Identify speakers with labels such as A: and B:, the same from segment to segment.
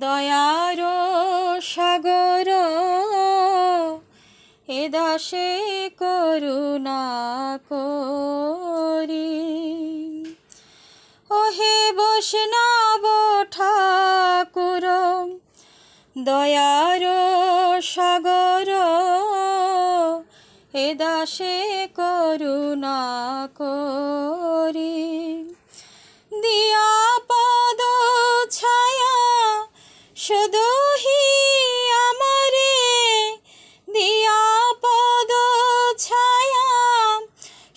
A: দয়ার সাগর, এ দাসে করুণা করি। ওহে বৈষ্ণব ঠাকুর, দয়ার সাগর, এ দাসে করুণা করি। দিয়া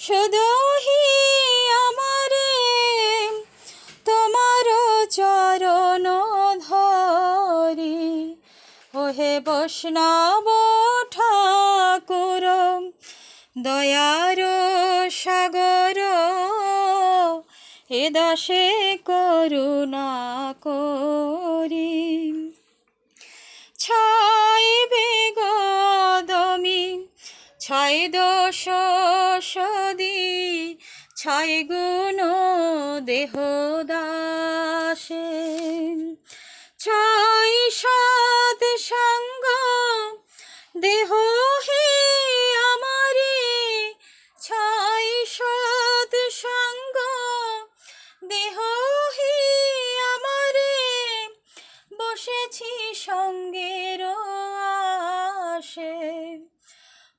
A: শুধুহি আমারে তোমার বৈষ্ণব ঠাকুর দয়ার সাগর এ দশে করুণা করি। ছয় দোষ সদি, ছয় গুণ দেহ দাসে। ছয় সাত সঙ্গ দেহ হে আমারে। ছয় সাত সঙ্গ দেহ হে আমারে। বসেছি সঙ্গের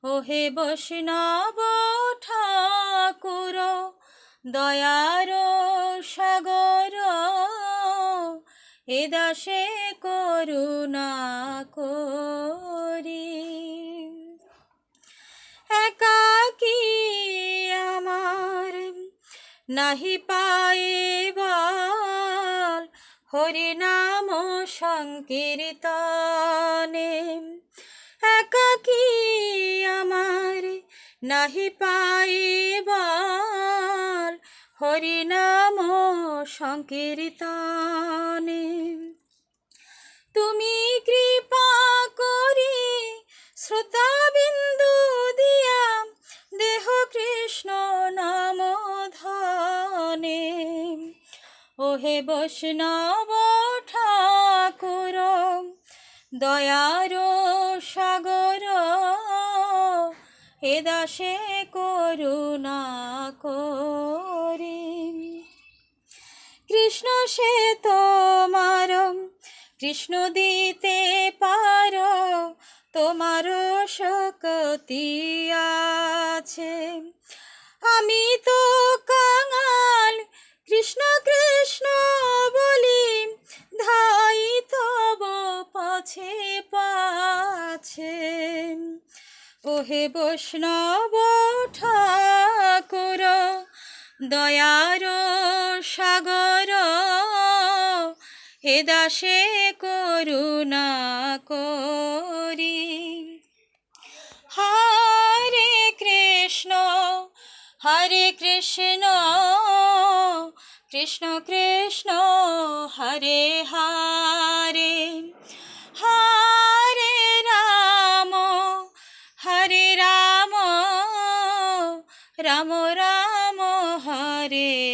A: ওহে বৈষ্ণব ঠাকুর, দয়ার সাগর, এ দাসে করুণা করি। একাকি আমার নাহি পায়ে বল, হরি নাম সংকীর্তনে নাহি পায়ে বল হরি নাম সংকীর্তনে। তুমি কৃপা করি শ্রোতাবিন্দু দিয়া দেহ কৃষ্ণ নাম ধনে ওহে বৈষ্ণব ঠাকুর, দয়ার সাগর হে দাসে করুণা করি। কৃষ্ণ সে তোমার, কৃষ্ণ দিতে পারো, তোমার শক্তি আছে। আমি তো ওহে বৈষ্ণব ঠাকুর, দয়ার সাগর, হে দাসে করুণা করি। হরে কৃষ্ণ হরে কৃষ্ণ কৃষ্ণ কৃষ্ণ, হরে হরে। হরে রাম রাম রাম হরে